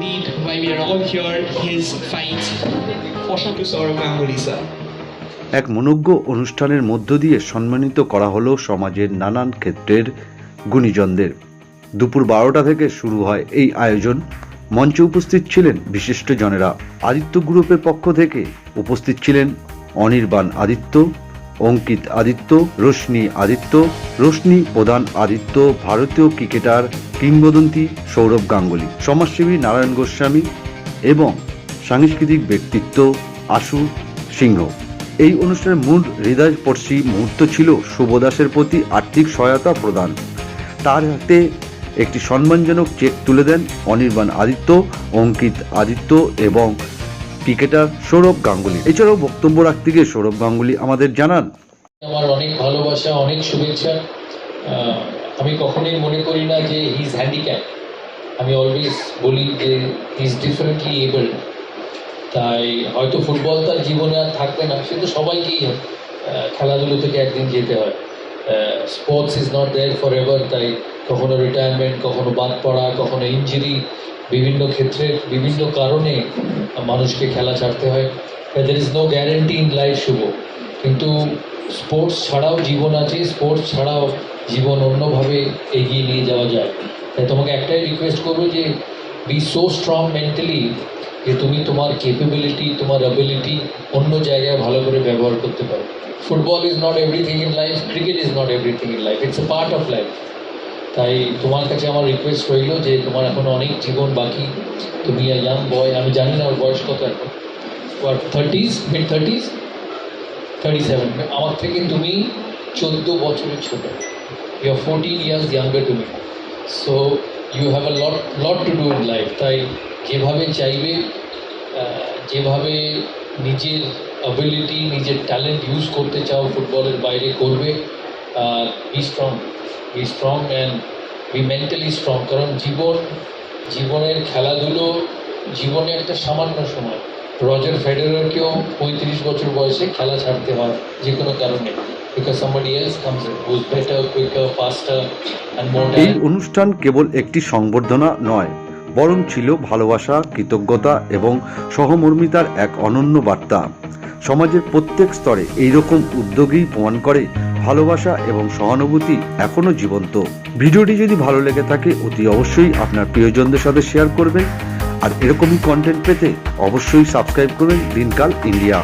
Indeed, why we are all here, his fight. Saurav Ganguly, sir. এক মনোজ্ঞ অনুষ্ঠানের মধ্য দিয়ে সম্মানিত করা হলো সমাজের নানান ক্ষেত্রের গুণীজনদের দুপুর বারোটা থেকে শুরু হয় এই আয়োজন মঞ্চে উপস্থিত ছিলেন বিশিষ্ট জনেরা আদিত্য গ্রুপের পক্ষ থেকে উপস্থিত ছিলেন অনির্বাণ আদিত্য অঙ্কিত আদিত্য, রোশনি আদিত্য, রোশনি প্রধান আদিত্য, ভারতীয় ক্রিকেটার কিংবদন্তি সৌরভ গাঙ্গুলি, সমাজসেবী নারায়ণ গোস্বামী এবং সাংস্কৃতিক ব্যক্তিত্ব আশু সিংহ। এই অনুষ্ঠানের মূল হৃদয়স্পর্শী মুহূর্ত ছিল শুভদাসের প্রতি আর্থিক সহায়তা প্রদান। তার হাতে একটি সম্মানজনক চেক তুলে দেন অনির্বাণ আদিত্য, অঙ্কিত আদিত্য এবং ক্রিকেটার সৌরভ গাঙ্গুলি। এছাড়াও বক্তব্য রাখতে গিয়ে সৌরভ গাঙ্গুলি আমাদের জানান, আমার অনেক ভালোবাসা, অনেক শুভেচ্ছা। আমি কখনোই মনে করি না যে ইজ হ্যান্ডিক্যাপ আমি অলওয়েজ বলি যে ইজ ডিফারেন্টলি এবল তাই হয়তো ফুটবল তার জীবনে আর থাকবে না, সে তো সবাইকেই খেলাধুলো থেকে একদিন যেতে হয়। Sports is not there forever তাই কখনো রিটায়ারমেন্ট কখনো বাদ পড়া, কখনো ইঞ্জুরি বিভিন্ন ক্ষেত্রে বিভিন্ন কারণে মানুষকে খেলা ছাড়তে হয়। There is no guarantee in life Shubho. কিন্তু স্পোর্টস ছাড়াও জীবন আছে স্পোর্টস ছাড়াও জীবন অন্যভাবে এগিয়ে নিয়ে যাওয়া যায়। তাই তোমাকে একটাই রিকোয়েস্ট করব যে বি সো স্ট্রং মেন্টালি যে তুমি তোমার কেপেবিলিটি তোমার অ্যাবিলিটি অন্য জায়গায় ভালো করে ব্যবহার করতে পারো। Football is not everything in life cricket is not everything in life it's a part of life তাই তোমার কাছে আমার রিকোয়েস্ট রইল যে তোমার এখন অনেক জীবন বাকি। তুমি ইয়াং বয় আমি জানি না ওর বয়স কত এখন। What thirties mid thirties thirty seven আমার থেকে তুমি চোদ্দ বছরের ছোট। You are fourteen years younger to me so you have a lot lot to do in life তাই যেভাবে চাইবে যেভাবে নিজের অ্যাবিলিটি নিজের ট্যালেন্ট ইউজ করতে চাও ফুটবলের বাইরে করবে be strong be strong and be mentally strong কারণ জীবন জীবনের খেলাধুলো জীবনে একটা সামান্য সময়। রজার ফেডারারকেও পঁয়ত্রিশ বছর বয়সে খেলা ছাড়তে হয় যে কোনো কারণে। এই অনুষ্ঠান কেবল একটি সংবর্ধনা নয় বরং ছিল ভালোবাসা কৃতজ্ঞতা এবং সহমর্মিতার এক অনন্য বার্তা। সমাজের প্রত্যেক স্তরে এই রকম উদ্যোগেই প্রমাণ করে ভালোবাসা এবং সহানুভূতি এখনও জীবন্ত ভিডিওটি যদি ভালো লেগে থাকে, অতি অবশ্যই আপনার প্রিয়জনদের সাথে শেয়ার করবেন আর এরকমই কন্টেন্ট পেতে অবশ্যই সাবস্ক্রাইব করবেন দিনকাল ইন্ডিয়া.